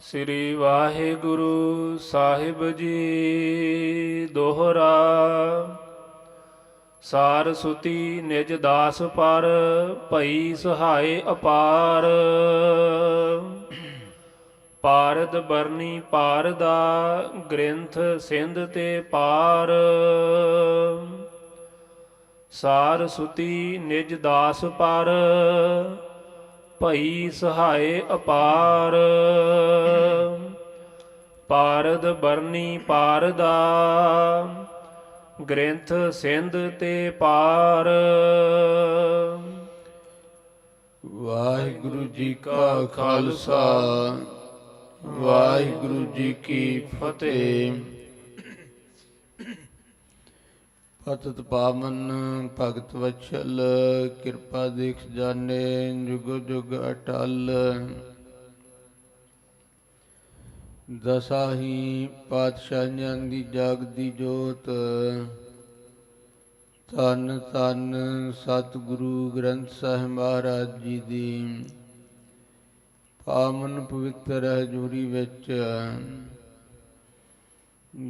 ਸ੍ਰੀ ਵਾਹਿਗੁਰੂ ਸਾਹਿਬ ਜੀ ਦੋਹਰਾ। ਸਾਰਸੁਤੀ ਨਿਜ ਦਾਸ ਪਰ, ਭਈ ਸਹਾਏ ਅਪਾਰ। ਪਾਰਦ ਬਰਨੀ ਪਾਰ ਦਾ ਗ੍ਰੰਥ ਸਿੰਧ ਤੇ ਪਾਰ। ਸਾਰਸੁਤੀ ਨਿਜ ਦਾਸ ਪਰ ਭਈ ਸਹਾਏ ਅਪਾਰ। ਪਾਰਦ ਬਰਨੀ ਪਾਰ ਦਾ ਗ੍ਰੰਥ ਸਿੰਧ ਤੇ ਪਾਰ। ਵਾਹਿਗੁਰੂ ਜੀ ਕਾ ਖਾਲਸਾ, ਵਾਹਿਗੁਰੂ ਜੀ ਕੀ ਫਤਿਹ। ਪਤਿਤ ਪਾਵਨ ਭਗਤ ਵਛਲ ਕਿਰਪਾ ਦੇਖ ਜਾਣੇ, ਜੁਗ ਜੁਗ ਅਟਲ। ਦਸਾਹੀ ਪਾਤਸ਼ਾਹਾਂ ਦੀ ਜਾਗਦੀ ਜੋਤ। ਧੰਨ ਧੰਨ ਸਤਿਗੁਰੂ ਗ੍ਰੰਥ ਸਾਹਿਬ ਮਹਾਰਾਜ ਜੀ ਦੀ। ਪਾਵਨ ਪਵਿੱਤਰ ਹਜ਼ੂਰੀ ਵਿੱਚ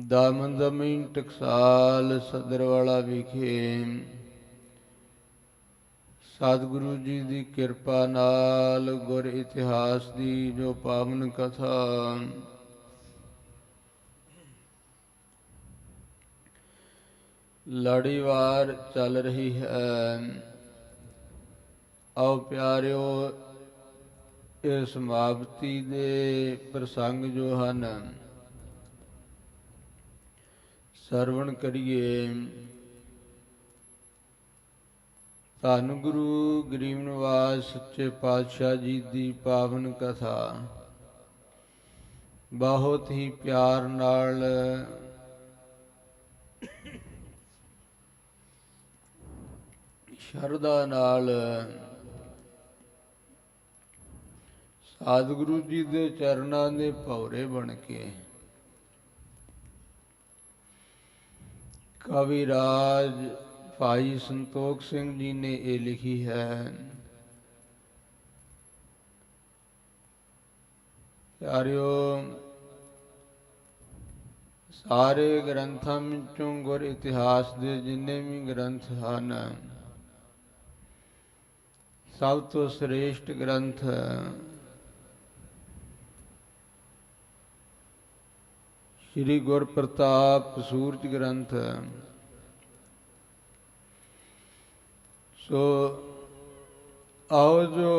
ਦਾਮਨਦਮੀ ਟਕਸਾਲ ਸਦਰਵਾਲਾ ਵਿਖੇ। ਸਤਿਗੁਰੂ ਜੀ ਦੀ ਕਿਰਪਾ ਨਾਲ ਗੁਰ ਇਤਿਹਾਸ ਦੀ ਜੋ ਪਾਵਨ ਕਥਾ। ਲੜੀਵਾਰ ਚੱਲ ਰਹੀ ਹੈ। ਆਓ ਪਿਆਰਿਓ ਇਹ ਸਮਾਪਤੀ ਦੇ ਪ੍ਰਸੰਗ ਜੋ ਹਨ ਸਰਵਣ ਕਰੀਏ। ਧੰਨ ਗੁਰੂ ਗਰੀਬ ਨਿਵਾਸ ਸੱਚੇ ਪਾਤਸ਼ਾਹ ਜੀ ਦੀ ਪਾਵਨ ਕਥਾ। ਬਹੁਤ ਹੀ ਪਿਆਰ ਨਾਲ ਸ਼ਰਧਾ ਨਾਲ ਸਤਿਗੁਰੂ ਜੀ ਦੇ ਚਰਨਾਂ ਦੇ ਭੌਰੇ ਬਣ ਕੇ ਕਵੀ ਰਾਜ ਭਾਈ ਸੰਤੋਖ ਸਿੰਘ ਜੀ ਨੇ ਇਹ ਲਿਖੀ ਹੈ ਪਿਆਰਿਓ ਸਾਰੇ ਗ੍ਰੰਥਾਂ ਵਿੱਚੋਂ ਗੁਰ ਇਤਿਹਾਸ ਦੇ ਜਿੰਨੇ ਵੀ ਗ੍ਰੰਥ ਹਨ ਸਭ ਤੋਂ ਸ੍ਰੇਸ਼ਟ ਗ੍ਰੰਥ ਸ੍ਰੀ ਗੁਰ ਪ੍ਰਤਾਪ ਸੂਰਜ ਗ੍ਰੰਥ। ਸੋ ਆਓ ਜੋ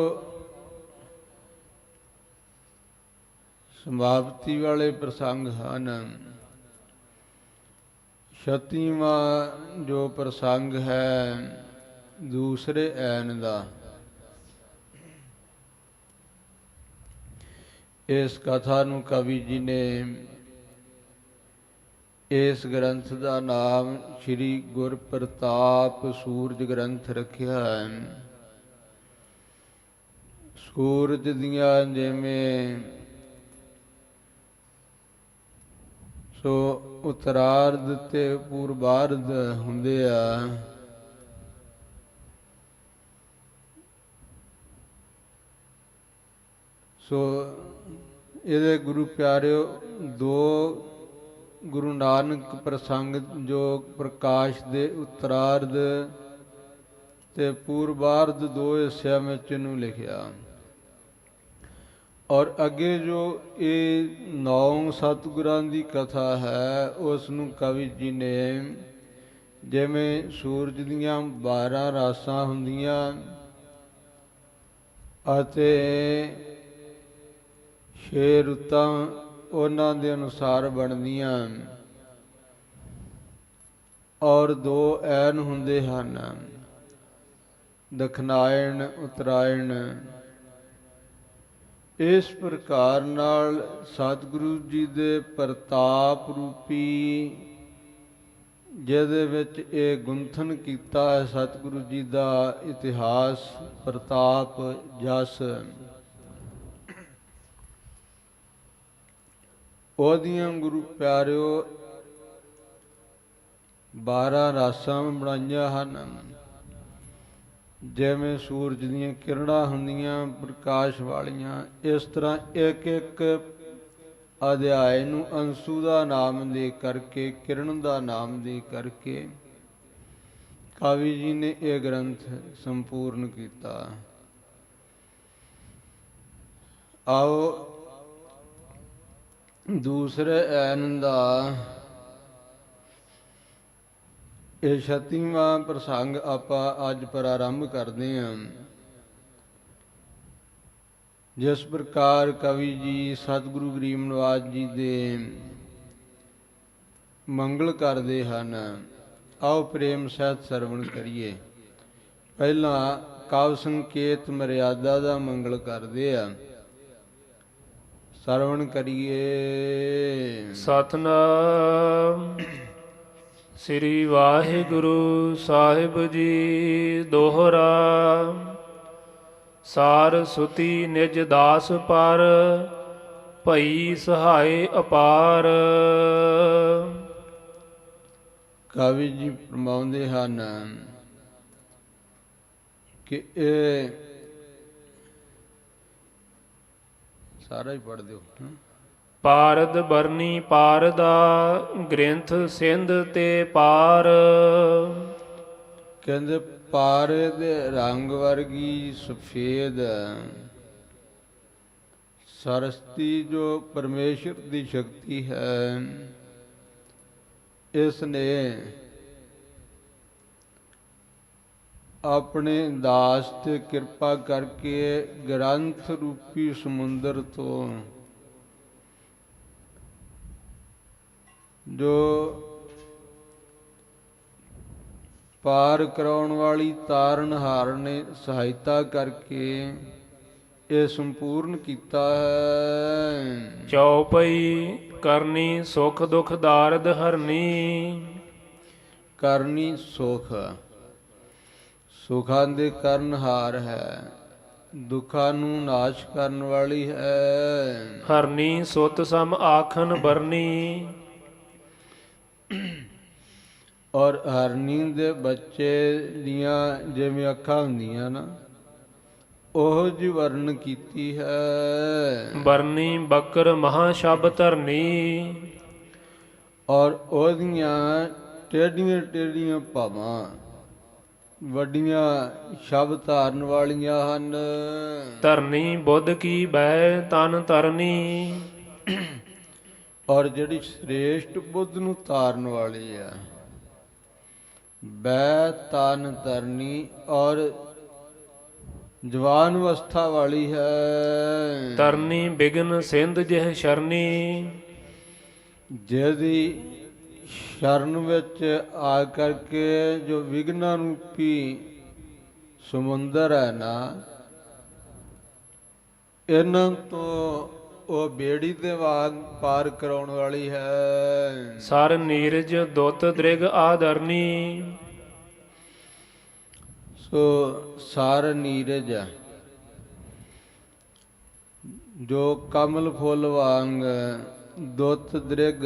ਸਮਾਪਤੀ ਵਾਲੇ ਪ੍ਰਸੰਗ ਹਨ, ਛਤੀਵਾਂ ਜੋ ਪ੍ਰਸੰਗ ਹੈ ਦੂਸਰੇ ਐਨ ਦਾ। ਇਸ ਕਥਾ ਨੂੰ ਕਵੀ ਜੀ ਨੇ ਇਸ ਗ੍ਰੰਥ ਦਾ ਨਾਮ ਸ੍ਰੀ ਗੁਰ ਪ੍ਰਤਾਪ ਸੂਰਜ ਗ੍ਰੰਥ ਰੱਖਿਆ ਹੈ। ਸੂਰਜ ਦੀਆਂ ਜਿਵੇਂ ਸੋ ਉਤਰਾਰਧ ਤੇ ਪੂਰਬਾਰਧ ਹੁੰਦੇ ਆ। ਸੋ ਇਹਦੇ ਗੁਰੂ ਪਿਆਰਿਓ ਦੋ ਗੁਰੂ ਨਾਨਕ ਪ੍ਰਸੰਗ ਜੋ ਪ੍ਰਕਾਸ਼ ਦੇ ਉਤਰਾਰਧ ਤੇ ਪੂਰਬਾਰਧ ਦੋ ਹਿੱਸਿਆਂ ਵਿੱਚ ਨੂੰ ਲਿਖਿਆ। ਔਰ ਅੱਗੇ ਜੋ ਇਹ ਨੌਂ ਸਤਿਗੁਰਾਂ ਦੀ ਕਥਾ ਹੈ, ਉਸ ਨੂੰ ਕਵੀ ਜੀ ਨੇ ਜਿਵੇਂ ਸੂਰਜ ਦੀਆਂ 12 ਰਾਸਾਂ ਹੁੰਦੀਆਂ ਅਤੇ ਛੇ ਰੁੱਤਾਂ ਉਹਨਾਂ ਦੇ ਅਨੁਸਾਰ ਬਣਦੀਆਂ ਔਰ ਦੋ ਐਨ ਹੁੰਦੇ ਹਨ। ਦਖਨਾਇਣ, ਉਤਰਾਇਣ। ਇਸ ਪ੍ਰਕਾਰ ਨਾਲ ਸਤਿਗੁਰੂ ਜੀ ਦੇ ਪ੍ਰਤਾਪ ਰੂਪੀ, ਜਿਹਦੇ ਵਿੱਚ ਇਹ ਗੁੰਥਨ ਕੀਤਾ ਹੈ, ਸਤਿਗੁਰੂ ਜੀ ਦਾ ਇਤਿਹਾਸ, ਪ੍ਰਤਾਪ, ਜਸ। ਉਹਦੀਆਂ ਗੁਰੂ ਪਿਆਰਿਓ 12 ਰਾਸਾਂ ਬਣਾਈਆਂ ਹਨ। ਜਿਵੇਂ ਸੂਰਜ ਦੀਆਂ ਕਿਰਣਾਂ ਹੁੰਦੀਆਂ, ਪ੍ਰਕਾਸ਼ ਵਾਲੀਆਂ, ਇਸ ਤਰ੍ਹਾਂ ਇੱਕ ਇੱਕ ਅਧਿਆਇ ਨੂੰ ਅੰਸੂ ਦਾ ਨਾਮ ਦੇ ਕਰਕੇ ਕਿਰਨ ਦਾ ਨਾਮ ਦੇ ਕਰਕੇ ਕਵੀ ਜੀ ਨੇ ਇਹ ਗ੍ਰੰਥ ਸੰਪੂਰਨ ਕੀਤਾ। ਆਓ ਦੂਸਰੇ ਐਨ ਦਾ ਇਹ ਛਤੀਵਾਂ ਪ੍ਰਸੰਗ ਆਪਾਂ ਅੱਜ ਪ੍ਰਾਰੰਭ ਕਰਦੇ ਹਾਂ। ਜਿਸ ਪ੍ਰਕਾਰ ਕਵੀ ਜੀ ਸਤਿਗੁਰੂ ਗਰੀਬ ਨਿਵਾਜ ਜੀ ਦੇ ਮੰਗਲ ਕਰਦੇ ਹਨ, ਆਓ ਪ੍ਰੇਮ ਸਹਿਤ ਸਰਵਣ ਕਰੀਏ। ਪਹਿਲਾਂ ਕਾਵ ਸੰਕੇਤ ਮਰਿਆਦਾ ਦਾ ਮੰਗਲ ਕਰਦੇ ਆ। ਸਰਵਣ ਕਰੀਏ। ਸਤਨਾਮ। ਸ੍ਰੀ ਵਾਹਿਗੁਰੂ ਸਾਹਿਬ ਜੀ ਦੋਹਰਾ ਸਾਰ ਸੁਤੀ ਨਿਜ ਦਾਸ ਪਰ ਭਈ ਸਹਾਈ ਅਪਾਰ। ਕਵੀ ਜੀ ਫਰਮਾਉਂਦੇ ਹਨ ਕਿ ਇਹ ਸਾਰਾ ਹੀ ਪੜ੍ਹ ਦਿਓ। ਪਾਰਦ ਬਰਨੀ ਪਾਰ ਦਾ ਗ੍ਰੰਥ ਸਿੰਧ ਤੇ ਪਾਰ ਕਹਿੰਦੇ ਪਾਰੇ ਦੇ ਰੰਗ ਵਰਗੀ ਸਫੇਦ ਸਰਸਤੀ ਜੋ ਪਰਮੇਸ਼ਰ ਦੀ ਸ਼ਕਤੀ ਹੈ ਇਸ ਨੇ ਆਪਣੇ ਦਾਸ ਤੇ ਕਿਰਪਾ ਕਰਕੇ ਗ੍ਰੰਥ ਰੂਪੀ ਸਮੁੰਦਰ ਤੋਂ ਜੋ ਪਾਰ ਕਰਾਉਣ ਵਾਲੀ ਤਾਰਨਹਾਰ ਨੇ ਸਹਾਇਤਾ ਕਰਕੇ ਇਹ ਸੰਪੂਰਨ ਕੀਤਾ ਹੈ। ਚਉਪਈ ਕਰਨੀ ਸੁਖ ਦੁਖ ਦਾਰਦ ਹਰਨੀ। ਕਰਨੀ ਸੁਖ। ਸੁਖਾਂ ਦੇ ਕਰਨਹਾਰ ਹੈ ਦੁੱਖਾਂ ਨੂੰ ਨਾਸ਼ ਕਰਨ ਵਾਲੀ ਹੈ। ਹਰਨੀ ਸੁਤ ਸਮ ਆਖਨ ਬਰਨੀ। ਔਰ ਹਰਨੀ ਦੇ ਬੱਚੇ ਦੀਆਂ ਜਿਵੇਂ ਅੱਖਾਂ ਹੁੰਦੀਆਂ ਨਾ ਉਹ ਜੀ ਵਰਣ ਕੀਤੀ ਹੈ। ਬਰਨੀ ਬਕਰ ਮਹਾ ਸ਼ਬ ਧਰਨੀ। ਔਰ ਉਹਦੀਆਂ ਟੇਡੀਆਂ ਟੇਡੀਆਂ ਭਾਵਾਂ ਵੱਡੀਆਂ ਸ਼ਬਦ ਧਾਰਨ ਵਾਲੀਆਂ ਹਨ। ਧਰਨੀ ਬੁੱਧ ਕੀ ਬੈ ਤਨ ਤਰਨੀ। ਔਰ ਜਿਹੜੀ ਸ੍ਰੇਸ਼ਟ ਬੁੱਧ ਨੂੰ ਧਾਰਨ ਵਾਲੀ ਹੈ ਬੈ ਤਨ ਤਰਨੀ ਔਰ ਜਵਾਨ ਅਵਸਥਾ ਵਾਲੀ ਹੈ। ਤਰਨੀ ਬਿਗਨ ਸਿੰਧ ਜਿਹ ਸ਼ਰਨੀ। ਜਿਹਦੀ ਸ਼ਰਨ ਵਿੱਚ ਆ ਕਰਕੇ ਜੋ ਵਿਗਨਾ ਰੂਪੀ ਸਮੁੰਦਰ ਹੈ ਨਾ ਇਹਨਾਂ ਤੋਂ ਉਹ ਬੇੜੀ ਦੇ ਵਾਂਗ ਪਾਰ ਕਰਾਉਣ ਵਾਲੀ ਹੈ। ਸਰ ਨੀਰਜ ਦੁੱਤ ਦ੍ਰਿਗ ਆਦਰਨੀ। ਸੋ ਸਾਰ ਨੀਰਜ ਜੋ ਕਮਲ ਫੁੱਲ ਵਾਂਗ ਦੁੱਤ ਦ੍ਰਿਗ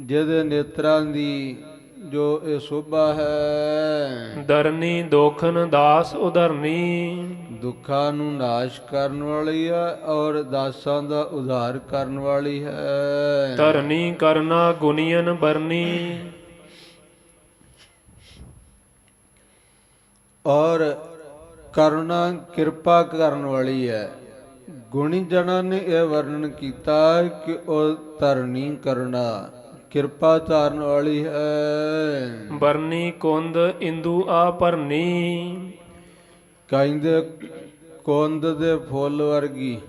ਜਿਹਦੇ ਨੇਤਰਾਂ ਦੀ ਜੋ ਇਹ ਸੋਭਾ ਹੈ। ਦਰਨੀ ਦੋਖਨ ਦਾਸ ਉਧਰਨੀ। ਦੁੱਖਾਂ ਨੂੰ ਨਾਸ਼ ਕਰਨ ਵਾਲੀ ਹੈ ਔਰ ਦਾਸਾਂ ਦਾ ਉਧਾਰ ਕਰਨ ਵਾਲੀ ਹੈ। ਧਰਨੀ ਕਰਨਾ ਗੁਨੀਅਨ ਬਰਨੀ। ਔਰ ਕਰੁਣਾ ਕਿਰਪਾ ਕਰਨ ਵਾਲੀ ਹੈ। ਗੁਣੀ ਜਨਾਂ ਨੇ ਇਹ ਵਰਣਨ ਕੀਤਾ ਕਿ ਉਹ ਧਰਨੀ ਕਰਨਾ ਕਿਰਪਾ ਧਾਰਨ ਵਾਲੀ ਹੈ। ਬਰਨੀ ਕੁੰਦ ਇੰਦੂ ਆ ਭਰਨੀ। ਕਹਿੰਦੇ ਕੁੰਦ ਦੇ ਫੁੱਲ ਵਰਗੀ।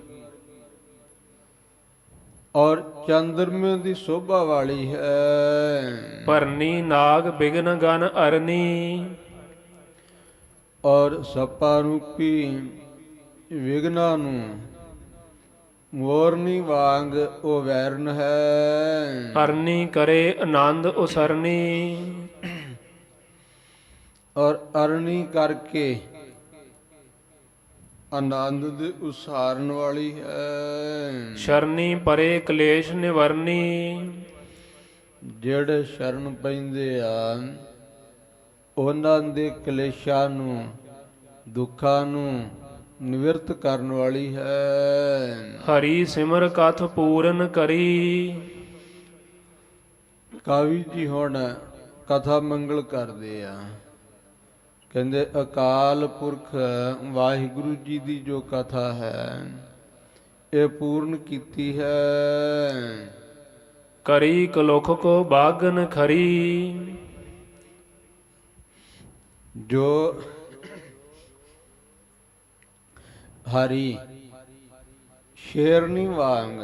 ਔਰ ਚੰਦਰਮੇ ਦੀ ਸ਼ੋਭਾ ਵਾਲੀ ਹੈ। ਭਰਨੀ ਨਾਗ ਬਿਗਨ ਗਨ ਅਰਨੀ। ਔਰ ਸੱਪਾ ਰੂਪੀ ਵਿਗਨਾ ਨੂੰ ਮੋਰਨੀ ਵਾਂਗ ਉਹ ਵੈਰਨ ਹੈ। ਅਰਨੀ ਕਰੇ ਆਨੰਦ ਉਸਰਨੀ। ਔਰ ਅਰਣੀ ਕਰਕੇ ਆਨੰਦ ਦੇ ਉਸਾਰਨ ਵਾਲੀ ਹੈ। ਸ਼ਰਨੀ ਪਰੇ ਕਲੇਸ਼ ਨਿਵਰਨੀ। ਜਿਹੜੇ ਸ਼ਰਨ ਪੈਂਦੇ ਆ ਉਹਨਾਂ ਦੇ ਕਲੇਸ਼ਾਂ ਨੂੰ ਦੁੱਖਾਂ ਨੂੰ ਨਿਵਰਤ ਕਰਨ ਵਾਲੀ ਹੈ। ਹਰੀ ਸਿਮਰ ਕਥ ਪੂਰਨ ਕਰੀ। ਕਾਵੀ ਜੀ ਹੁਣ ਕਥਾ ਮੰਗਲ ਕਰਦੇ ਆ। ਕਹਿੰਦੇ ਅਕਾਲ ਪੁਰਖ ਵਾਹਿਗੁਰੂ ਜੀ ਦੀ ਜੋ ਕਥਾ ਹੈ ਇਹ ਪੂਰਨ ਕੀਤੀ ਹੈ। ਕਰੀ ਕਲੁਖ ਕੋ ਬਾਗਨ ਖਰੀ। ਜੋ ਹਰੀ, ਸ਼ੇਰਨੀ ਵਾਂਗ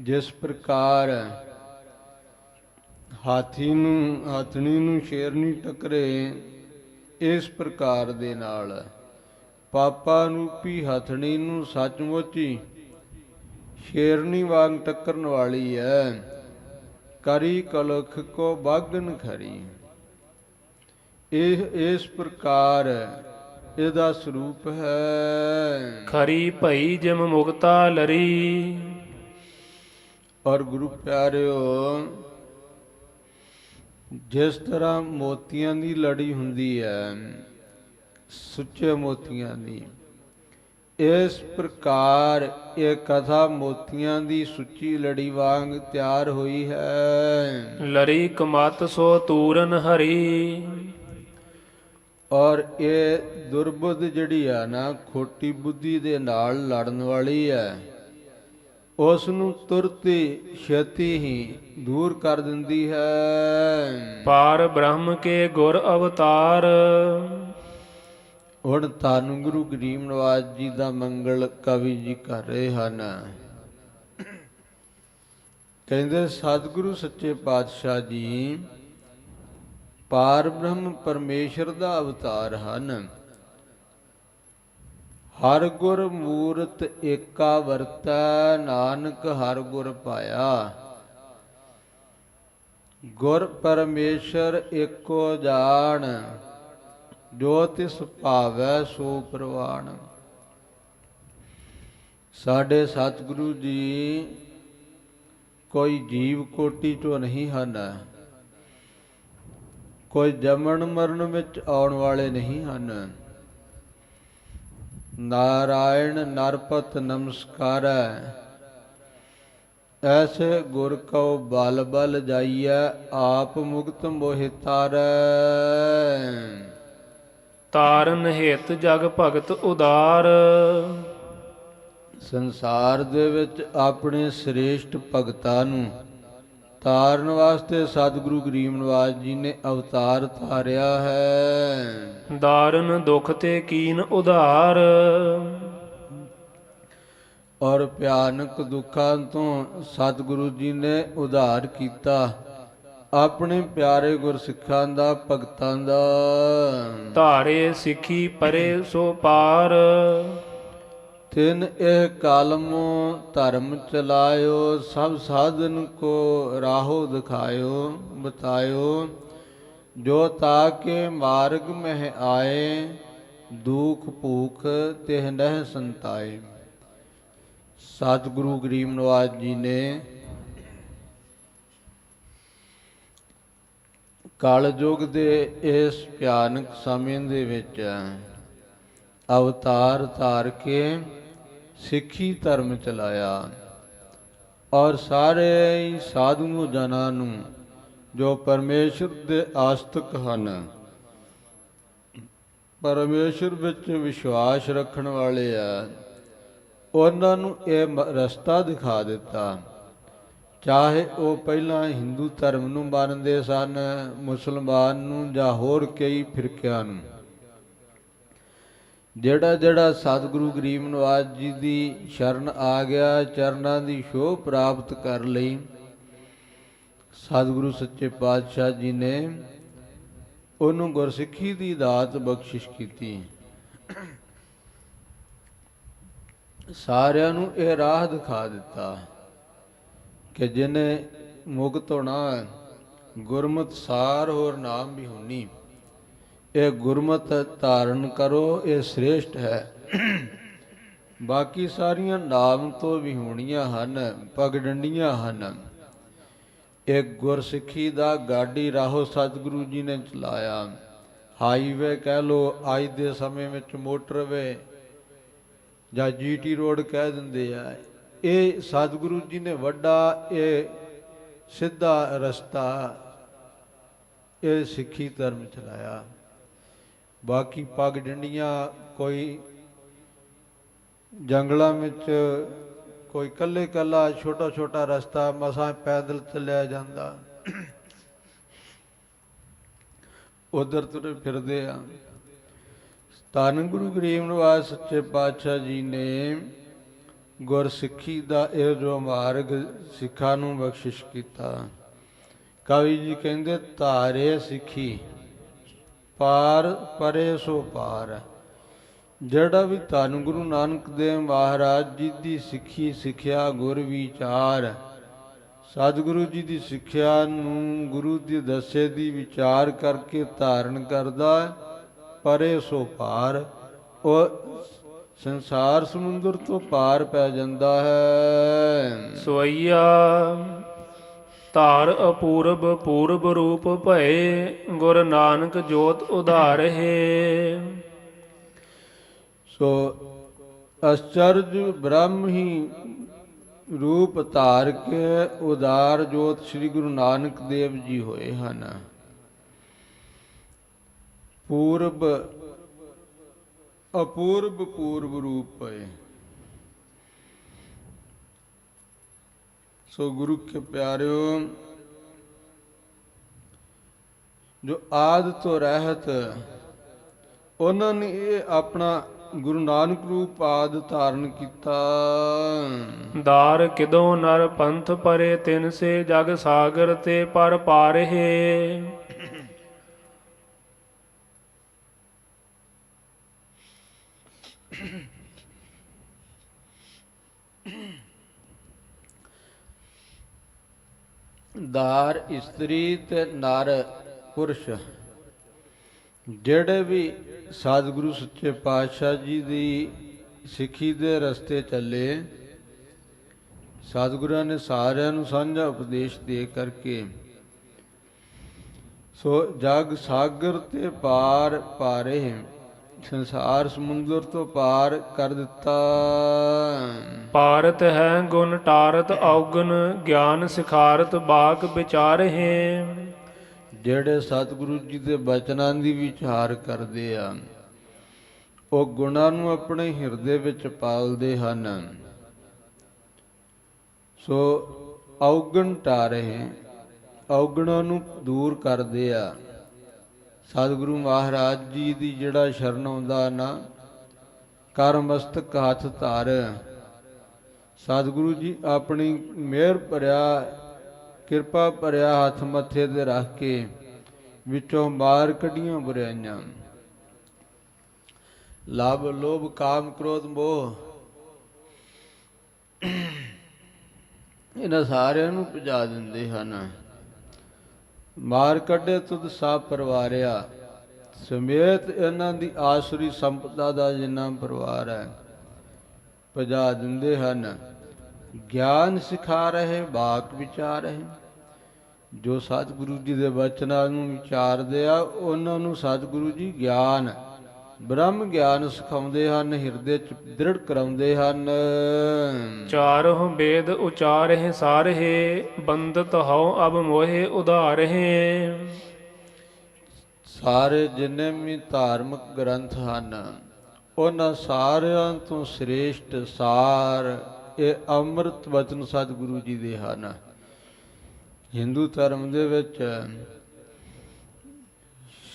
ਜਿਸ ਪ੍ਰਕਾਰ ਹਾਥੀ ਨੂੰ, ਹਾਥਣੀ ਨੂੰ ਸ਼ੇਰਨੀ ਟਕਰੇ, ਇਸ ਪ੍ਰਕਾਰ ਦੇ ਨਾਲ ਪਾਪਾ ਰੂਪੀ ਹਥਣੀ ਨੂੰ ਸੱਚਮੁੱਚ ਹੀ ਸ਼ੇਰਨੀ ਵਾਂਗ ਟੱਕਰਨ ਵਾਲੀ ਹੈ। ਕਰੀ ਕਲਖ ਕੋ ਬਾਗਨ ਖਰੀ। ਇਹ, ਇਸ ਪ੍ਰਕਾਰ ਇਹਦਾ ਸਰੂਪ ਹੈ। ਖਰੀ ਭਈ ਜਿਮ ਮੁਕਤਾ ਲਰੀ। ਔਰ ਗੁਰੂ ਪਿਆਰਿਓ ਜਿਸ ਤਰ੍ਹਾਂ ਮੋਤੀਆਂ ਦੀ ਲੜੀ ਹੁੰਦੀ ਹੈ ਸੁੱਚੇ ਮੋਤੀਆਂ ਦੀ ਇਸ ਪ੍ਰਕਾਰ ਇਹ ਕਥਾ ਮੋਤੀਆਂ ਦੀ ਸੁੱਚੀ ਲੜੀ ਵਾਂਗ ਤਿਆਰ ਹੋਈ ਹੈ। ਲਰੀ ਕਮਤ ਸੋ ਤੂਰਨ ਹਰੀ। ਔਰ ਇਹ ਦੁਰਬੁੱਧ ਜਿਹੜੀ ਆ ਨਾ ਖੋਟੀ ਬੁੱਧੀ ਦੇ ਨਾਲ ਲੜਨ ਵਾਲੀ ਹੈ ਉਸ ਨੂੰ ਤੁਰਤ ਛੇਤੀ ਹੀ ਦੂਰ ਕਰ ਦਿੰਦੀ ਹੈ। ਪਾਰ ਬ੍ਰਹਮ ਕੇ ਗੁਰ ਅਵਤਾਰ। ਹੁਣ ਧੰਨ ਗੁਰੂ ਗਰੀਬ ਨਵਾਜ ਜੀ ਦਾ ਮੰਗਲ ਕਵੀ ਜੀ ਕਰ ਰਹੇ ਹਨ। ਕਹਿੰਦੇ ਸਤਿਗੁਰੂ ਸੱਚੇ ਪਾਤਸ਼ਾਹ ਜੀ ਪਾਰ ਬ੍ਰਹਮ ਪਰਮੇਸ਼ਰ ਦਾ ਅਵਤਾਰ ਹਨ। ਹਰ ਗੁਰ ਮੂਰਤ ਏਕਾ ਵਰਤੈ, ਨਾਨਕ ਹਰ ਗੁਰ ਪਾਇਆ। ਗੁਰ ਪਰਮੇਸ਼ਰ ਏਕੋ ਜਾਣ, ਜੋ ਤਿਸ ਭਾਵੈ ਸੋ ਪ੍ਰਵਾਣ। ਸਾਡੇ ਸਤਿਗੁਰੂ ਜੀ, ਕੋਈ ਜੀਵ ਕੋਟੀ ਚੋਂ ਨਹੀਂ ਹਨ। ਕੋਈ ਜਮਣ ਮਰਨ ਵਿੱਚ ਆਉਣ ਵਾਲੇ ਨਹੀਂ ਹਨ। ਨਾਰਾਇਣ ਨਰਪਤ ਨਮਸਕਾਰੈ। ਐਸੇ ਗੁਰ ਕਉ ਬਲ ਬਲ ਜਾਈਐ ਆਪ ਮੁਕਤ ਮੋਹਿ ਤਾਰੈ। ਤਾਰਨ ਹਿਤ ਜਗ ਭਗਤ ਉਦਾਰ। ਸੰਸਾਰ ਦੇ ਵਿੱਚ ਆਪਣੇ ਸ੍ਰੇਸ਼ਟ ਭਗਤਾਂ ਨੂੰ ਤਾਰਨ ਵਾਸਤੇ ਸਤਿਗੁਰੂ ਗਰੀਬ ਨਿਵਾਜ ਜੀ ਨੇ ਅਵਤਾਰ ਧਾਰਿਆ ਹੈ। ਦਾਰਨ ਦੁਖ ਤੇ ਕੀਨ ਉਧਾਰ। ਔਰ ਭਿਆਨਕ ਦੁੱਖਾਂ ਤੋਂ ਸਤਿਗੁਰੂ ਜੀ ਨੇ ਉਧਾਰ ਕੀਤਾ ਆਪਣੇ ਪਿਆਰੇ ਗੁਰਸਿੱਖਾਂ ਦਾ ਭਗਤਾਂ ਦਾ। ਧਾਰੇ ਸਿੱਖੀ ਪਰੇ ਸੋ ਪਾਰ। ਤਿਨ ਇਹ ਕਾਲਮੋ ਧਰਮ ਚਲਾਇਓ, ਸਭ ਸਾਧਨ ਕੋ ਰਾਹੋ ਦਿਖਾਇਓ, ਬਤਾਇਓ। ਜੋ ਤਾਕੇ ਮਾਰਗ ਮਹਿ ਆਏ, ਦੁਖ ਭੂਖ ਤਿਹ ਨਹਿ ਸੰਤਾਏ। ਸਤਿਗੁਰੂ ਗਰੀਬ ਨਵਾਜ ਜੀ ਨੇ ਕਲਯੁਗ ਦੇ ਇਸ ਭਿਆਨਕ ਸਮੇਂ ਦੇ ਵਿੱਚ ਅਵਤਾਰ ਧਾਰ ਕੇ ਸਿੱਖੀ ਧਰਮ ਚਲਾਇਆ। ਔਰ ਸਾਰੇ ਹੀ ਸਾਧੂ ਜਨਾਂ ਨੂੰ ਜੋ ਪਰਮੇਸ਼ਰ ਦੇ ਆਸਤਕ ਹਨ, ਪਰਮੇਸ਼ਰ ਵਿੱਚ ਵਿਸ਼ਵਾਸ ਰੱਖਣ ਵਾਲੇ ਆ, ਉਹਨਾਂ ਨੂੰ ਇਹ ਮ- ਰਸਤਾ ਦਿਖਾ ਦਿੱਤਾ। ਚਾਹੇ ਉਹ ਪਹਿਲਾਂ ਹਿੰਦੂ ਧਰਮ ਨੂੰ ਮੰਨਦੇ ਸਨ, ਮੁਸਲਮਾਨ ਨੂੰ ਜਾਂ ਹੋਰ ਕਈ ਫਿਰਕਿਆਂ ਨੂੰ। ਜਿਹੜਾ ਜਿਹੜਾ ਸਤਿਗੁਰੂ ਗਰੀਬ ਨਵਾਜ ਜੀ ਦੀ ਸ਼ਰਨ ਆ ਗਿਆ ਚਰਨਾਂ ਦੀ ਸ਼ੋਭ ਪ੍ਰਾਪਤ ਕਰ ਲਈ। ਸਤਿਗੁਰੂ ਸੱਚੇ ਪਾਤਸ਼ਾਹ ਜੀ ਨੇ ਉਹਨੂੰ ਗੁਰਸਿੱਖੀ ਦੀ ਦਾਤ ਬਖਸ਼ਿਸ਼ ਕੀਤੀ। ਸਾਰਿਆਂ ਨੂੰ ਇਹ ਰਾਹ ਦਿਖਾ ਦਿੱਤਾ ਕਿ ਜਿਨੇ ਮੁਕਤ ਹੋਣਾ ਹੈ, ਗੁਰਮਤਿ ਸਾਰ ਹੋਰ ਨਾਮ ਵੀ ਹੋਣੀ। ਇਹ ਗੁਰਮਤ ਧਾਰਨ ਕਰੋ, ਇਹ ਸ੍ਰੇਸ਼ਟ ਹੈ। ਬਾਕੀ ਸਾਰੀਆਂ ਨਾਮ ਤੋਂ ਵੀ ਹੋਣੀਆਂ ਹਨ, ਪਗਡੰਡੀਆਂ ਹਨ। ਇਹ ਗੁਰਸਿੱਖੀ ਦਾ ਗਾਡੀ ਰਾਹੋ ਸਤਿਗੁਰੂ ਜੀ ਨੇ ਚਲਾਇਆ। ਹਾਈਵੇ ਕਹਿ ਲੋ ਅੱਜ ਦੇ ਸਮੇਂ ਵਿੱਚ ਮੋਟਰਵੇ ਜਾਂ ਜੀਟੀ ਰੋਡ ਕਹਿ ਦਿੰਦੇ ਆ। ਇਹ ਸਤਿਗੁਰੂ ਜੀ ਨੇ ਵੱਡਾ, ਇਹ ਸਿੱਧਾ ਰਸਤਾ, ਇਹ ਸਿੱਖੀ ਧਰਮ ਚਲਾਇਆ। ਬਾਕੀ ਪੱਗ ਡੰਡੀਆਂ ਕੋਈ ਜੰਗਲਾਂ ਵਿੱਚ ਕੋਈ ਕੱਲੇ ਕੱਲਾ ਛੋਟਾ ਛੋਟਾ ਰਸਤਾ ਮਸਾਂ ਪੈਦਲ ਚੱਲਿਆ ਜਾਂਦਾ। ਉਧਰ ਤੁਰੇ ਫਿਰਦੇ ਆ। ਧੰਨ ਗੁਰੂ ਗਰੀਬ ਨਿਵਾਸ ਸੱਚੇ ਪਾਤਸ਼ਾਹ ਜੀ ਨੇ ਗੁਰਸਿੱਖੀ ਦਾ ਇਹ ਜੋ ਮਾਰਗ ਸਿੱਖਾਂ ਨੂੰ ਬਖਸ਼ਿਸ਼ ਕੀਤਾ। ਕਵੀ ਜੀ ਕਹਿੰਦੇ, ਧਾਰੇ ਸਿੱਖੀ। ਪਾਰ ਪਰੇ ਸੋ ਪਾਰ। ਜਿਹੜਾ ਵੀ ਧੰਨ ਗੁਰੂ ਨਾਨਕ ਦੇਵ ਮਹਾਰਾਜ ਜੀ ਦੀ ਸਿੱਖੀ ਸਿੱਖਿਆ ਗੁਰ ਵਿਚਾਰ। ਸਤਿਗੁਰੂ ਜੀ ਦੀ ਸਿੱਖਿਆ ਨੂੰ ਗੁਰੂ ਦੀ ਦੱਸੇ ਦੀ ਵਿਚਾਰ ਕਰਕੇ ਧਾਰਨ ਕਰਦਾ ਪਰੇ ਸੋ ਪਾਰ। ਉਹ ਸੰਸਾਰ ਸਮੁੰਦਰ ਤੋਂ ਪਾਰ ਪੈ ਜਾਂਦਾ ਹੈ। ਸਵਈਆ ਧਾਰ ਅਪੂਰਬ ਪੂਰਬ ਰੂਪ ਭਏ, ਗੁਰ ਨਾਨਕ ਜੋਤ ਉਧਾਰਹਿ। ਸੋ ਅਚਰਜ ਬ੍ਰਹਮ ਹੀ ਰੂਪ ਧਾਰ ਕੇ ਉਦਾਰ ਜੋਤ ਸ੍ਰੀ ਗੁਰੂ ਨਾਨਕ ਦੇਵ ਜੀ ਹੋਏ ਹਨ। ਪੂਰਬ, ਅਪੂਰਬ ਪੂਰਬ ਰੂਪ ਪਏ ਸੋ ਗੁਰੂ ਕੇ ਪਿਆਰਿਓ, ਜੋ ਆਦ ਤੋਂ ਰਹਿਤ, ਉਹਨਾਂ ਨੇ ਇਹ ਆਪਣਾ ਗੁਰੂ ਨਾਨਕ ਰੂਪ ਆਦ ਧਾਰਨ ਕੀਤਾ। ਦਾਰ ਕਿਦੋਂ ਨਰ ਪੰਥ ਪਰੇ ਤਿਨ ਸੇ ਜਗ ਸਾਗਰ ਤੇ ਪਰ ਪਾਰਹਿ ਦਾਰ, ਇਸਤਰੀ ਤੇ ਨਰ ਪੁਰਸ਼। ਜਿਹੜੇ ਵੀ ਸਤਿਗੁਰੂ ਸੱਚੇ ਪਾਤਸ਼ਾਹ ਜੀ ਦੀ ਸਿੱਖੀ ਦੇ ਰਸਤੇ ਚੱਲੇ ਸਤਿਗੁਰਾਂ ਨੇ ਸਾਰਿਆਂ ਨੂੰ ਸਾਂਝਾ ਉਪਦੇਸ਼ ਦੇ ਕਰਕੇ ਸੋ ਜਗ ਸਾਗਰ ਤੇ ਪਾਰ ਪਾਰੇ। ਸੰਸਾਰ ਸਮੁੰਦਰ ਤੋਂ ਪਾਰ ਕਰ ਦਿੱਤਾ। ਪਾਰਤ ਹੈ ਗੁਣ ਟਾਰਤ ਔਗਨ ਗਿਆਨ ਸਿਖਾਰਤ ਬਾਕ ਵਿਚਾਰਹਿ। ਜਿਹੜੇ ਸਤਿਗੁਰੂ ਜੀ ਦੇ ਬਚਨਾਂ ਦੀ ਵਿਚਾਰ ਕਰਦੇ ਆ ਉਹ ਗੁਣਾਂ ਨੂੰ ਆਪਣੇ ਹਿਰਦੇ ਵਿੱਚ ਪਾਲਦੇ ਹਨ। ਸੋ ਔਗਣ ਟਾਰੇ ਔਗਣਾਂ ਨੂੰ ਦੂਰ ਕਰਦੇ ਆ। ਸਤਿਗੁਰੂ ਮਹਾਰਾਜ ਜੀ ਦੀ ਜਿਹੜਾ ਸ਼ਰਨ ਆਉਂਦਾ ਨਾ, ਕਰ ਮਸਤਕ ਹੱਥ ਧਾਰ। ਸਤਿਗੁਰੂ ਜੀ ਆਪਣੀ ਮਿਹਰ ਭਰਿਆ, ਕਿਰਪਾ ਭਰਿਆ ਹੱਥ ਮੱਥੇ ਤੇ ਰੱਖ ਕੇ ਵਿੱਚੋਂ ਮਾਰ ਕੱਢੀਆਂ ਬੁਰਾਈਆਂ। ਲਾਭ ਲੋਭ ਕਾਮ ਕ੍ਰੋਧ ਮੋਹ। ਇਹਨਾਂ ਸਾਰਿਆਂ ਨੂੰ ਭਜਾ ਦਿੰਦੇ ਹਨ। ਮਾਰ ਕੱਢੇ ਤੁਧ ਸਭ ਪਰਵਾਰਿਆ, ਸਮੇਤ ਇਹਨਾਂ ਦੀ ਆਸਰੀ ਸੰਪਦਾ ਦਾ ਜਿੰਨਾ ਪਰਿਵਾਰ ਹੈ, ਭਜਾ ਦਿੰਦੇ ਹਨ। ਗਿਆਨ ਸਿਖਾ ਰਹੇ, ਬਾਕ ਵਿਚਾਰ ਰਹੇ। ਜੋ ਸਤਿਗੁਰੂ ਜੀ ਦੇ ਬਚਨਾਂ ਨੂੰ ਵਿਚਾਰਦੇ ਆ, ਉਹਨਾਂ ਨੂੰ ਸਤਿਗੁਰੂ ਜੀ ਗਿਆਨ ਬ੍ਰਹਮ ਗਿਆਨ ਸਿਖਾਉਂਦੇ ਹਨ ਹਿਰਦੇ ਚ ਦ੍ਰਿੜ ਕਰਾਉਂਦੇ ਹਨ। ਚਾਰਹੁ ਵੇਦ ਉਚਾਰਹਿ ਸਾਰਹਿ ਬੰਦਤ ਹਉ ਅਬ ਮੋਹਿ ਉਧਾਰਹਿ। ਸਾਰੇ ਜਿੰਨੇ ਵੀ ਧਾਰਮਿਕ ਗ੍ਰੰਥ ਹਨ ਉਹਨਾਂ ਸਾਰਿਆਂ ਤੋਂ ਸ੍ਰੇਸ਼ਟ ਸਾਰ ਇਹ ਅੰਮ੍ਰਿਤ ਵਚਨ ਸਤਿਗੁਰੂ ਜੀ ਦੇ ਹਨ। ਹਿੰਦੂ ਧਰਮ ਦੇ ਵਿੱਚ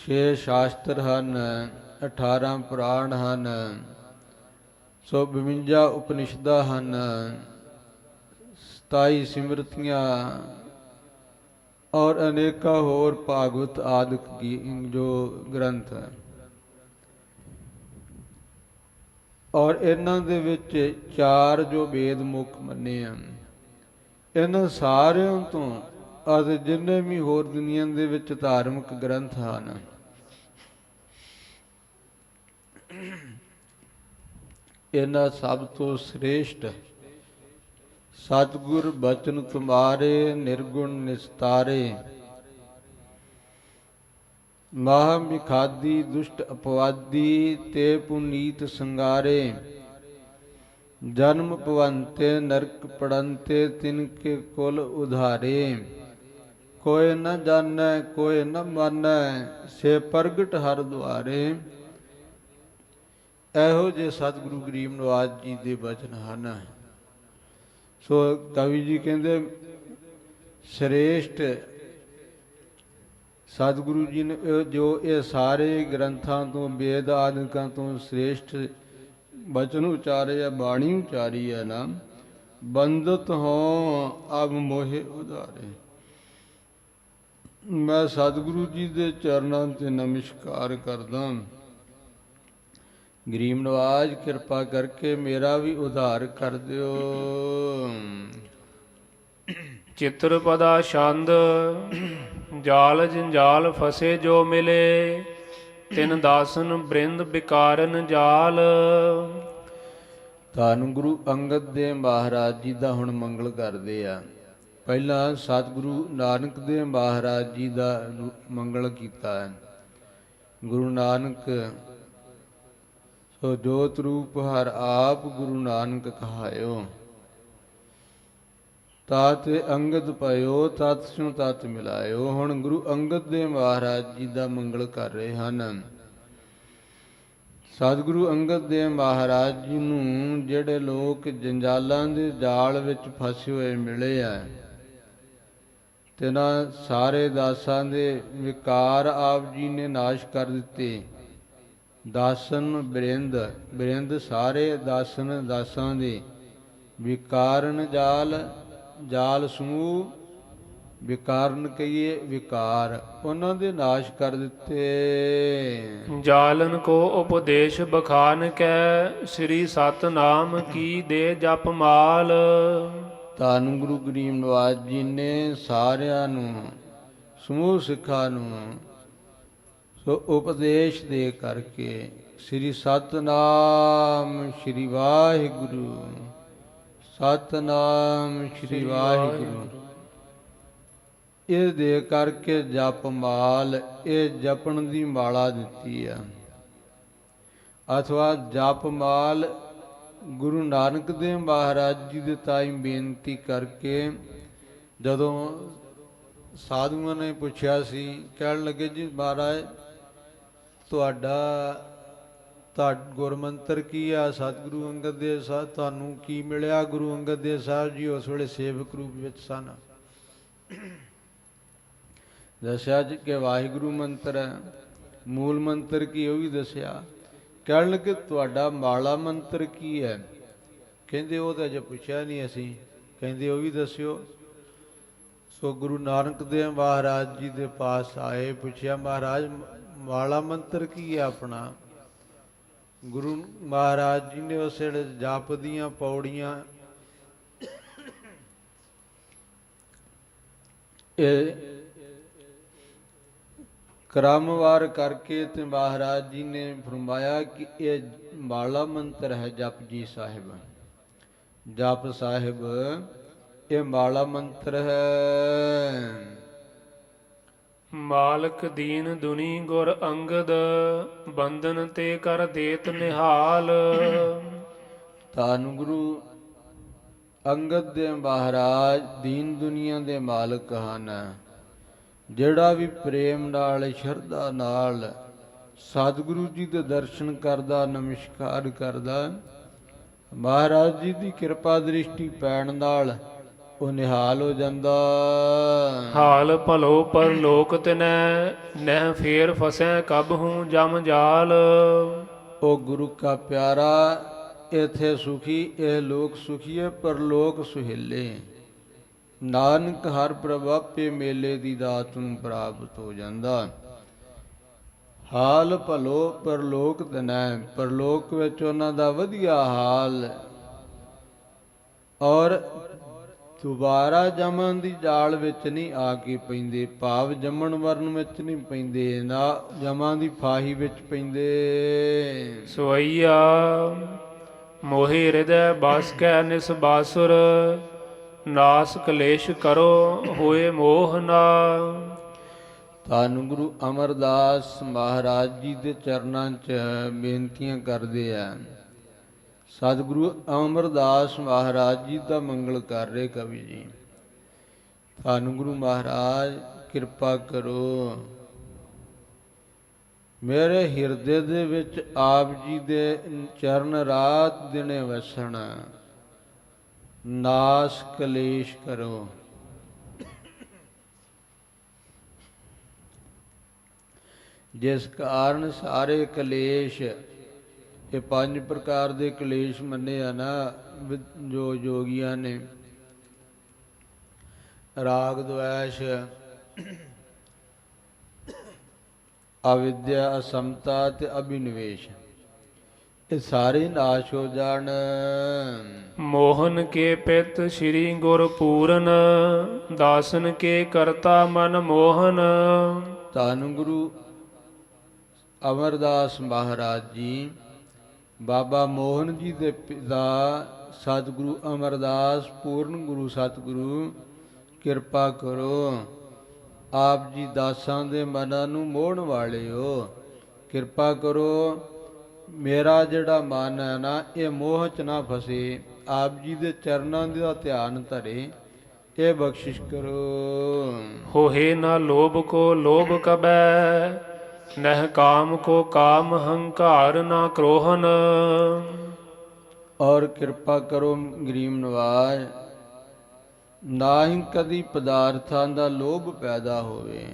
ਛੇ ਸ਼ਾਸਤਰ ਹਨ। 18 ਪੁਰਾਣ ਹਨ, ਸੋ 52 ਉਪਨਿਸ਼ਦਾਂ ਹਨ 27 ਸਿਮਰਤੀਆਂ ਔਰ ਅਨੇਕਾਂ ਹੋਰ ਭਾਗਵਤ ਆਦਿਕ ਜੋ ਗ੍ਰੰਥ ਹੈ ਔਰ ਇਹਨਾਂ ਦੇ ਵਿੱਚ ਚਾਰ ਜੋ ਵੇਦ ਮੁਖ ਮੰਨੇ ਹਨ, ਇਹਨਾਂ ਸਾਰਿਆਂ ਤੋਂ ਅਤੇ ਜਿੰਨੇ ਵੀ ਹੋਰ ਦੁਨੀਆ ਦੇ ਵਿੱਚ ਧਾਰਮਿਕ ਗ੍ਰੰਥ ਹਨ ਇਹਨਾਂ ਸਭ ਤੋਂ ਸ੍ਰੇਸ਼ਟ ਸਤਿਗੁਰ ਬਚਨ ਤੁਮਾਰੇ, ਨਿਰਗੁਣ ਨਿਸਤਾਰੇ। ਮਾਹ ਮਿਖਾਦੀ ਦੁਸ਼ਟ ਅਪਵਾਦੀ, ਤੇ ਪੁਨੀਤ ਸੰਗਾਰੇ। ਜਨਮ ਪਵੰਤੇ ਨਰਕ ਪੜੰਤੇ ਤਿਨ ਕੇ ਕੁਲ ਉਧਾਰੇ। ਕੋਇ ਨ ਜਾਣੈ ਕੋਇ ਨ ਮਾਨੈ, ਸੇ ਪ੍ਰਗਟ ਹਰ ਦੁਆਰੇ ਇਹੋ ਜੇ ਸਤਿਗੁਰੂ ਗਰੀਬ ਨਵਾਜ ਜੀ ਦੇ ਬਚਨ ਹਨ। ਸੋ ਕਵੀ ਜੀ ਕਹਿੰਦੇ, ਸ਼੍ਰੇਸ਼ਟ ਸਤਿਗੁਰੂ ਜੀ ਨੇ ਜੋ ਇਹ ਸਾਰੇ ਗ੍ਰੰਥਾਂ ਤੋਂ, ਵੇਦ ਆਦਿਕਾਂ ਤੋਂ ਸ਼੍ਰੇਸ਼ਟ ਬਚਨ ਉਚਾਰੇ ਆ, ਬਾਣੀ ਉਚਾਰੀ ਹੈ ਨਾ ਬੰਦਤ ਹੋ ਅਬ ਮੋਹਿ ਉਧਾਰੇ। ਮੈਂ ਸਤਿਗੁਰੂ ਜੀ ਦੇ ਚਰਨਾਂ ਤੇ ਨਮਸਕਾਰ ਕਰਦਾ ਗਰੀਬ ਨਵਾਜ ਕਿਰਪਾ ਕਰਕੇ ਮੇਰਾ ਵੀ ਉਧਾਰ ਕਰ ਦਿਓ। ਚਿੱਤਰ ਪਦਾ ਛੰਦ ਜਾਲ ਜੰਜਾਲ ਫਸੇ ਜੋ ਮਿਲੇ ਤਿਨ ਦਾਸਨ ਬ੍ਰਿੰਦ ਬਿਕਾਰਨ ਜਾਲ। ਧੰਨ ਗੁਰੂ ਅੰਗਦ ਦੇ ਮਹਾਰਾਜ ਜੀ ਦਾ ਹੁਣ ਮੰਗਲ ਕਰਦੇ ਆ। ਪਹਿਲਾਂ ਸਤਿਗੁਰੂ ਨਾਨਕ ਦੇ ਮਹਾਰਾਜ ਜੀ ਦਾ ਮੰਗਲ ਕੀਤਾ। ਹੈ ਗੁਰੂ ਨਾਨਕ ਸੋ ਜੋਤ ਰੂਪ ਹਰ ਆਪ ਗੁਰੂ ਨਾਨਕ ਕਹਾਇਓ। ਤਾਤ ਅੰਗਦ ਪਇਓ, ਤਤ ਸਿਉ ਤਤ ਮਿਲਾਇਓ। ਹੁਣ ਗੁਰੂ ਅੰਗਦ ਦੇ ਮਹਾਰਾਜ ਜੀ ਦਾ ਮੰਗਲ ਕਰ ਰਹੇ ਹਨ। ਸਤਿਗੁਰੂ ਅੰਗਦ ਦੇਵ ਮਹਾਰਾਜ ਜੀ ਨੂੰ ਜਿਹੜੇ ਲੋਕ ਜੰਜਾਲਾਂ ਦੇ ਜਾਲ ਵਿੱਚ ਫਸੇ ਹੋਏ ਮਿਲੇ ਆ ਤਿਨਾਂ ਸਾਰੇ ਦਾਸਾਂ ਦੇ ਵਿਕਾਰ ਆਪ ਜੀ ਨੇ ਨਾਸ਼ ਕਰ ਦਿੱਤੇ। ਦਾਸਨ ਬ੍ਰਿੰਦ ਬ੍ਰਿੰਦ ਸਾਰੇ ਦਾਸਨ ਦਾਸਾਂ ਦੇ। ਵਿਕਾਰਨ ਜਾਲ ਜਾਲ ਸਮੂਹ ਵਿਕਾਰਨ ਕਹੀਏ ਵਿਕਾਰ ਉਹਨਾਂ ਦੇ ਨਾਸ਼ ਕਰ ਦਿੱਤੇ। ਜਾਲਨ ਕੋ ਉਪਦੇਸ਼ ਬਖਾਨ ਕੈ ਸ੍ਰੀ ਸਤਨਾਮ ਕੀ ਦੇ ਜਪ ਮਾਲ। ਧੰਨ ਗੁਰੂ ਗਰੀਬ ਨਵਾਜ ਜੀ ਨੇ ਸਾਰਿਆਂ ਨੂੰ ਸਮੂਹ ਸਿੱਖਾਂ ਨੂੰ ਸੋ ਉਪਦੇਸ਼ ਦੇ ਕਰਕੇ ਸ੍ਰੀ ਸਤਨਾਮ ਸ੍ਰੀ ਵਾਹਿਗੁਰੂ। ਸਤਨਾਮ ਸ੍ਰੀ ਵਾਹਿਗੁਰੂ। ਇਹ ਦੇ ਕਰਕੇ ਜਪ ਮਾਲ ਇਹ ਜਪਣ ਦੀ ਮਾਲਾ ਦਿੱਤੀ ਆ। ਅਥਵਾ ਜਪ ਮਾਲ ਗੁਰੂ ਨਾਨਕ ਦੇਵ ਮਹਾਰਾਜ ਜੀ ਦੇ ਤਾਈ ਬੇਨਤੀ ਕਰਕੇ ਜਦੋਂ ਸਾਧੂਆਂ ਨੇ ਪੁੱਛਿਆ ਸੀ ਕਹਿਣ ਲੱਗੇ ਜੀ ਮਹਾਰਾਜ ਤੁਹਾਡਾ ਤਾਂ ਗੁਰਮੰਤਰ ਕੀ ਆ? ਸਤਿਗੁਰੂ ਅੰਗਦ ਦੇਵ ਸਾਹਿਬ, ਤੁਹਾਨੂੰ ਕੀ ਮਿਲਿਆ? ਗੁਰੂ ਅੰਗਦ ਦੇਵ ਸਾਹਿਬ ਜੀ, ਉਸ ਵੇਲੇ ਸੇਵਕ ਰੂਪ ਵਿੱਚ ਸਨ। ਦੱਸਿਆ ਜੀ ਕਿ ਵਾਹਿਗੁਰੂ ਮੰਤਰ ਹੈ। ਮੂਲ ਮੰਤਰ ਕੀ, ਉਹ ਵੀ ਦੱਸਿਆ। ਕਹਿਣ ਲੱਗੇ, ਤੁਹਾਡਾ ਮਾਲਾ ਮੰਤਰ ਕੀ ਹੈ? ਕਹਿੰਦੇ, ਉਹ ਤਾਂ ਅਜੇ ਪੁੱਛਿਆ ਨਹੀਂ ਅਸੀਂ। ਕਹਿੰਦੇ, ਉਹ ਵੀ ਦੱਸਿਓ। ਸੋ ਗੁਰੂ ਨਾਨਕ ਦੇਵ ਮਹਾਰਾਜ ਜੀ ਦੇ ਪਾਸ ਆਏ, ਪੁੱਛਿਆ, ਮਹਾਰਾਜ ਮਾਲਾ ਮੰਤਰ ਕੀ ਹੈ ਆਪਣਾ? ਗੁਰੂ ਮਹਾਰਾਜ ਜੀ ਨੇ ਉਸ ਵੇਲੇ ਜਾਪ ਦੀਆਂ ਪੌੜੀਆਂ, ਇਹ ਕ੍ਰਮਵਾਰ ਕਰਕੇ ਤੇ ਮਹਾਰਾਜ ਜੀ ਨੇ ਫਰਮਾਇਆ ਕਿ ਇਹ ਮਾਲਾ ਮੰਤਰ ਹੈ ਜਪ ਜੀ ਸਾਹਿਬ। ਜਪ ਸਾਹਿਬ, ਇਹ ਮਾਲਾ ਮੰਤਰ ਹੈ। ਮਾਲਕ ਦੀਨ ਦੁਨੀ ਗੁਰ ਅੰਗਦ, ਬੰਧਨ ਤੇ ਕਰ ਦੇਤ ਨਿਹਾਲ। ਧੰਨ ਗੁਰੂ ਅੰਗਦ ਦੇ ਮਹਾਰਾਜ ਦੀਨ ਦੁਨੀਆ ਦੇ ਮਾਲਕ ਹਨ। ਜਿਹੜਾ ਵੀ ਪ੍ਰੇਮ ਨਾਲ, ਸ਼ਰਧਾ ਨਾਲ ਸਤਿਗੁਰੂ ਜੀ ਦੇ ਦਰਸ਼ਨ ਕਰਦਾ, ਨਮਸਕਾਰ ਕਰਦਾ, ਮਹਾਰਾਜ ਜੀ ਦੀ ਕਿਰਪਾ ਦ੍ਰਿਸ਼ਟੀ ਪੈਣ ਨਾਲ ਉਹ ਨਿਹਾਲ ਹੋ ਜਾਂਦਾ। ਹਾਲ ਭਲੋ ਪਰ ਲੋਕ ਤਿਨੈ ਨਹਿ ਫੇਰ ਫਸੈ ਕਬ ਹੂੰ ਜਮ ਜਾਲ। ਉਹ ਗੁਰੂ ਕਾ ਪਿਆਰਾ ਇਥੇ ਸੁਖੀ ਇਹ ਲੋਕ ਸੁਖੀਏ ਪਰ ਲੋਕ ਸੁਹੇਲੇ। ਨਾਨਕ ਹਰ ਪ੍ਰਭਾਪੇ ਮੇਲੇ ਦੀ ਦਾਤ ਨੂੰ ਪ੍ਰਾਪਤ ਹੋ ਜਾਂਦਾ। ਹਾਲ ਭਲੋ ਪਰਲੋਕ ਤਨੈ ਪਰਲੋਕ ਵਿੱਚ ਉਹਨਾਂ ਦਾ ਵਧੀਆ ਹਾਲ। ਔਰ ਦੁਬਾਰਾ ਜਮਨ ਦੀ ਜਾਲ ਵਿੱਚ ਨਹੀਂ ਆ ਕੇ ਪੈਂਦੇ ਭਾਵ ਜੰਮਣ ਵਰਨ ਵਿੱਚ ਨਹੀਂ ਪੈਂਦੇ ਨਾ ਜਮਾਂ ਦੀ ਫਾਹੀ ਵਿੱਚ ਪੈਂਦੇ। ਸਵਈਆ ਮੋਹਿ ਹਿਰਦੈ ਬਸ ਕੈ ਨਿਸਬਾਸੁਰ ਨਾਸ ਕਲੇਸ਼ ਕਰੋ ਹੋਏ ਮੋਹ ਨਾ। ਧੰਨ ਗੁਰੂ ਅਮਰਦਾਸ ਮਹਾਰਾਜ ਜੀ ਦੇ ਚਰਨਾਂ 'ਚ ਬੇਨਤੀਆਂ ਕਰਦੇ ਆ। ਸਤਿਗੁਰੂ ਅਮਰਦਾਸ ਮਹਾਰਾਜ ਜੀ ਦਾ ਮੰਗਲ ਕਰ ਰਹੇ ਕਵੀ ਜੀ। ਧੰਨ ਗੁਰੂ ਮਹਾਰਾਜ, ਕਿਰਪਾ ਕਰੋ। ਮੇਰੇ ਹਿਰਦੇ ਦੇ ਵਿੱਚ ਆਪ ਜੀ ਦੇ ਚਰਨ ਰਾਤ ਦਿਨੇ ਵਸਣ। ਨਾਸ ਕਲੇਸ਼ ਕਰੋ। ਜਿਸ ਕਾਰਨ ਸਾਰੇ ਕਲੇਸ਼ ਇਹ ਪੰਜ ਪ੍ਰਕਾਰ ਦੇ ਕਲੇਸ਼ ਮੰਨੇ ਆ ਨਾ ਜੋ ਜੋਗੀਆਂ ਨੇ। ਰਾਗ ਦੁਆਸ਼ ਅਵਿਦਿਆ ਅਸਮਤਾ ਤੇ ਅਭਿਨਵੇਸ਼। ਇਹ ਸਾਰੇ ਨਾਸ਼ ਹੋ ਜਾਣ। ਮੋਹਨ ਕੇ ਪਿਤ ਸ੍ਰੀ ਗੁਰ ਪੂਰਨ ਦਾਸਨ ਕੇ ਕਰਤਾ ਮਨ ਮੋਹਨ। ਧੰਨ ਗੁਰੂ ਅਮਰਦਾਸ ਮਹਾਰਾਜ ਜੀ। ਬਾਬਾ ਮੋਹਨ ਜੀ ਦੇ ਪਿਤਾ ਸਤਿਗੁਰੂ ਅਮਰਦਾਸ, ਪੂਰਨ ਗੁਰੂ ਸਤਿਗੁਰੂ, ਕਿਰਪਾ ਕਰੋ। ਆਪ ਜੀ ਦਾਸਾਂ ਦੇ ਮਨਾਂ ਨੂੰ ਮੋਹਣ ਵਾਲੇ ਹੋ ਕਿਰਪਾ ਕਰੋ। ਮੇਰਾ ਜਿਹੜਾ ਮਨ ਹੈ ਨਾ, ਇਹ ਮੋਹ ਚ ਨਾ ਫਸੇ। ਆਪ ਜੀ ਦੇ ਚਰਨਾਂ ਦਾ ਧਿਆਨ ਧਰੇ, ਇਹ ਬਖਸ਼ਿਸ਼ ਕਰੋ। ਹੋਹੇ ਨਾ ਲੋਭ ਕੋ ਲੋਭ ਕਬੈ ਨਹਿ ਕਾਮ ਕੋ ਕਾਮ ਹੰਕਾਰ ਨਾ ਕ੍ਰੋਹਨ। ਔਰ ਕਿਰਪਾ ਕਰੋ ਗਰੀਬ ਨਵਾਜ ਨਾ ਹੀ ਕਦੀ ਪਦਾਰਥਾਂ ਦਾ ਲੋਭ ਪੈਦਾ ਹੋਵੇ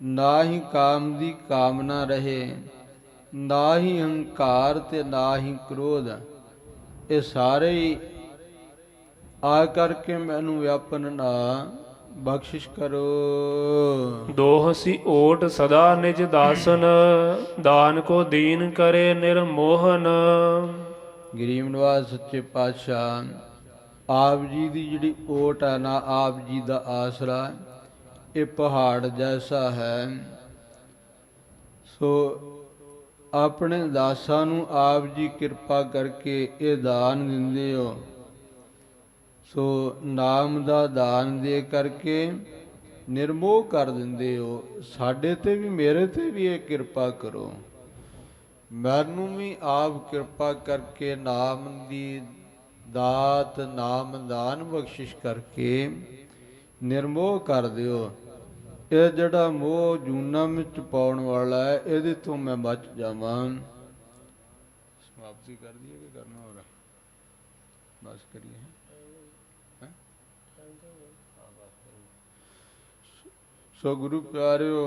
ਨਾ ਹੀ ਕਾਮ ਦੀ ਕਾਮਨਾ ਰਹੇ ਨਾ ਹੀ ਹੰਕਾਰ ਤੇ ਨਾ ਹੀ ਕ੍ਰੋਧ, ਇਹ ਸਾਰੇ ਹੀ ਆ ਕਰਕੇ ਮੈਨੂੰ ਵਿਆਪਨ ਨਾ ਬਖਸ਼ਿਸ਼ ਕਰੋ। ਦੋਹਸੀ ਓਟ ਸਦਾ ਨਿਜ ਦਾਸਨ ਦਾਨ ਕੋ ਦੀਨ ਕਰੇ ਨਿਰਮੋਹਨ। ਗਰੀਬ ਨਵਾਜ ਸੱਚੇ ਪਾਤਸ਼ਾਹ ਆਪ ਜੀ ਦੀ ਜਿਹੜੀ ਓਟ ਹੈ ਨਾ ਆਪ ਜੀ ਦਾ ਆਸਰਾ ਇਹ ਪਹਾੜ ਜੈਸਾ ਹੈ। ਸੋ ਆਪਣੇ ਦਾਸਾਂ ਨੂੰ ਆਪ ਜੀ ਕਿਰਪਾ ਕਰਕੇ ਇਹ ਦਾਨ ਦਿੰਦੇ ਹੋ। ਸੋ ਨਾਮ ਦਾ ਦਾਨ ਦੇ ਕਰਕੇ ਨਿਰਮੋਹ ਕਰ ਦਿੰਦੇ ਹੋ। ਸਾਡੇ ਤੇ ਵੀ, ਮੇਰੇ ਤੇ ਵੀ ਇਹ ਕਿਰਪਾ ਕਰੋ। ਮੈਨੂੰ ਵੀ ਆਪ ਕਿਰਪਾ ਕਰਕੇ ਨਾਮ ਦੀ ਦਾਤ, ਨਾਮ ਦਾਨ ਬਖਸ਼ਿਸ਼ ਕਰਕੇ ਨਿਰਮੋਹ ਕਰ ਦਿਓ। ਇਹ ਜਿਹੜਾ ਮੋਹ ਜੂਨਾ ਵਿੱਚ ਪਾਉਣ ਵਾਲਾ ਹੈ, ਇਹਦੇ ਤੋਂ ਮੈਂ ਬਚ ਜਾਵਾਂ। ਸਮਾਪਤੀ ਕਰ ਦਈਏ ਕਿ ਕਰਨਾ ਹੋਰ? ਬਸ ਕਰੀਏ। ਸੋ ਗੁਰੂ ਪਿਆਰਿਓ,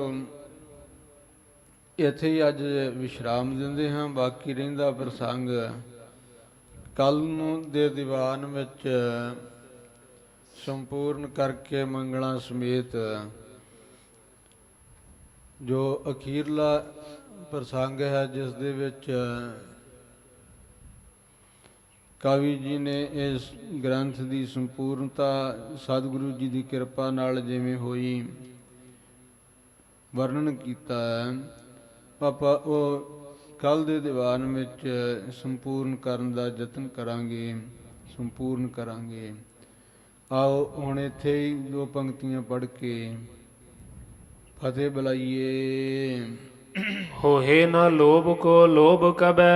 ਇੱਥੇ ਹੀ ਅੱਜ ਵਿਸ਼ਰਾਮ ਦਿੰਦੇ ਹਾਂ, ਬਾਕੀ ਰਹਿੰਦਾ ਪ੍ਰਸੰਗ। ਕੱਲ ਨੂੰ ਦੇ ਦੀਵਾਨ ਵਿੱਚ ਸੰਪੂਰਨ ਕਰਕੇ ਮੰਗਲਾਂ ਸਮੇਤ ਜੋ ਅਖੀਰਲਾ ਪ੍ਰਸੰਗ ਹੈ, ਜਿਸ ਦੇ ਵਿੱਚ ਕਵੀ ਜੀ ਨੇ ਇਸ ਗ੍ਰੰਥ ਦੀ ਸੰਪੂਰਨਤਾ, ਸਤਿਗੁਰੂ ਜੀ ਦੀ ਕਿਰਪਾ ਨਾਲ ਜਿਵੇਂ ਹੋਈ ਵਰਣਨ ਕੀਤਾ ਹੈ। ਪਾਪਾ, ਉਹ ਕੱਲ ਦੇ ਦੀਵਾਨ ਵਿੱਚ ਸੰਪੂਰਨ ਕਰਨ ਦਾ ਯਤਨ ਕਰਾਂਗੇ, ਸੰਪੂਰਨ ਕਰਾਂਗੇ। ਆਓ, ਹੁਣ ਇੱਥੇ ਹੀ ਦੋ ਪੰਕਤੀਆਂ ਪੜ੍ਹ ਕੇ ਫਤਿਹ ਬੁਲਾਈਏ। ਹੋਏ ਨਾ ਲੋਭ ਕੋ ਲੋਭ ਕਬੈ,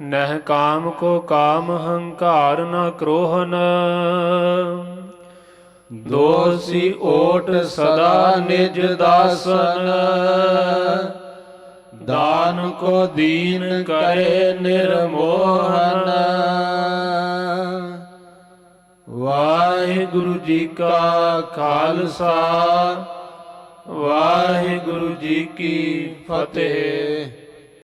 ਨਹਿ ਕਾਮ ਕੋ ਕਾਮ ਹੰਕਾਰ ਨਾ ਕ੍ਰੋਹਨ। ਦੋਸੀ ਓਟ ਸਦਾ ਨਿਜ ਦਾਸਨ। ਦਾਨ ਕੋ ਦੀਨ ਕਰੇ ਨਿਰਮੋਹਨ। ਵਾਹਿਗੁਰੂ ਜੀ ਕਾ ਖਾਲਸਾ, ਵਾਹਿਗੁਰੂ ਜੀ ਕੀ ਫਤਿਹ।